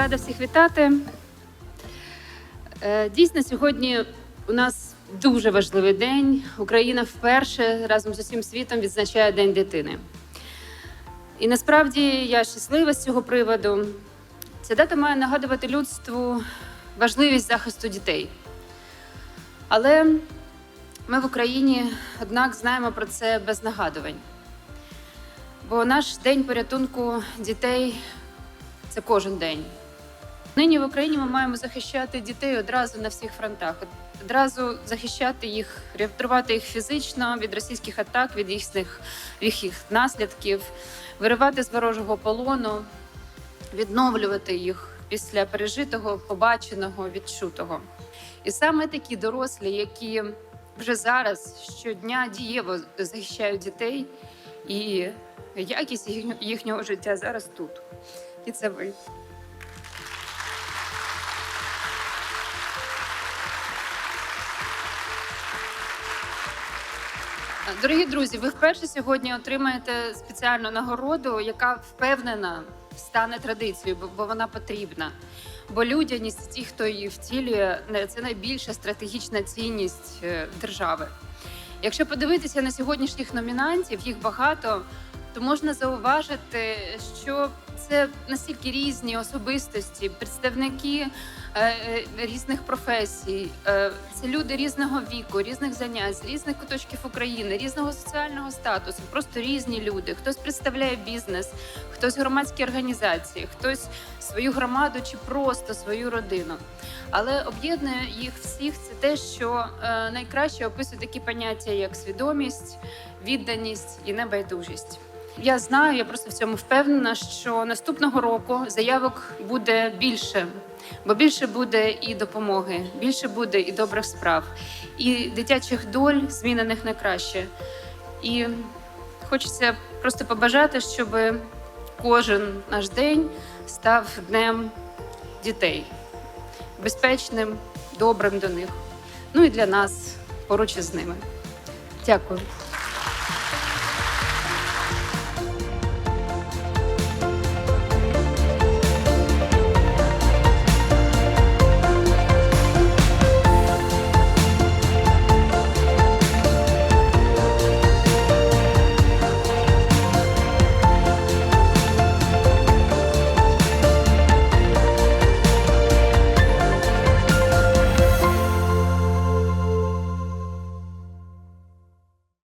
рада всіх вітати. Е, Дійсно, сьогодні у нас дуже важливий день. Україна вперше разом з усім світом відзначає День дитини. І насправді я щаслива з цього приводу. Ця дата має нагадувати людству важливість захисту дітей. Але ми в Україні, однак, знаємо про це без нагадувань. Бо наш день порятунку дітей це кожен день. Нині в Україні ми маємо захищати дітей одразу на всіх фронтах. Одразу захищати їх, рятувати їх фізично від російських атак, від їхніх, від їх наслідків, виривати з ворожого полону, відновлювати їх після пережитого, побаченого, відчутого. І саме такі дорослі, які вже зараз щодня дієво захищають дітей, і якість їхнього- життя зараз тут. І це ви. Дорогі друзі, ви вперше сьогодні отримаєте спеціальну нагороду, яка впевнена стане традицією, бо- вона потрібна. Бо людяність, ті, хто її втілює, це найбільша стратегічна цінність е, держави. Якщо подивитися на сьогоднішніх номінантів, їх багато, то можна зауважити, що це настільки різні особистості, представники е, е, різних професій. Е, це люди різного віку, різних занять, з різних куточків України, різного соціального статусу, просто різні люди. Хтось представляє бізнес, хтось громадські організації, хтось свою громаду чи просто свою родину. Але об'єднує їх всіх це те, що е, найкраще описує такі поняття, як свідомість, відданість і небайдужість. Я знаю, я просто в цьому впевнена, що наступного року заявок буде більше, бо більше буде і допомоги, більше буде і добрих справ, і дитячих доль, змінених на краще. І хочеться просто побажати, щоб кожен наш день став днем дітей, безпечним, добрим до них. Ну і для нас поруч із ними. Дякую.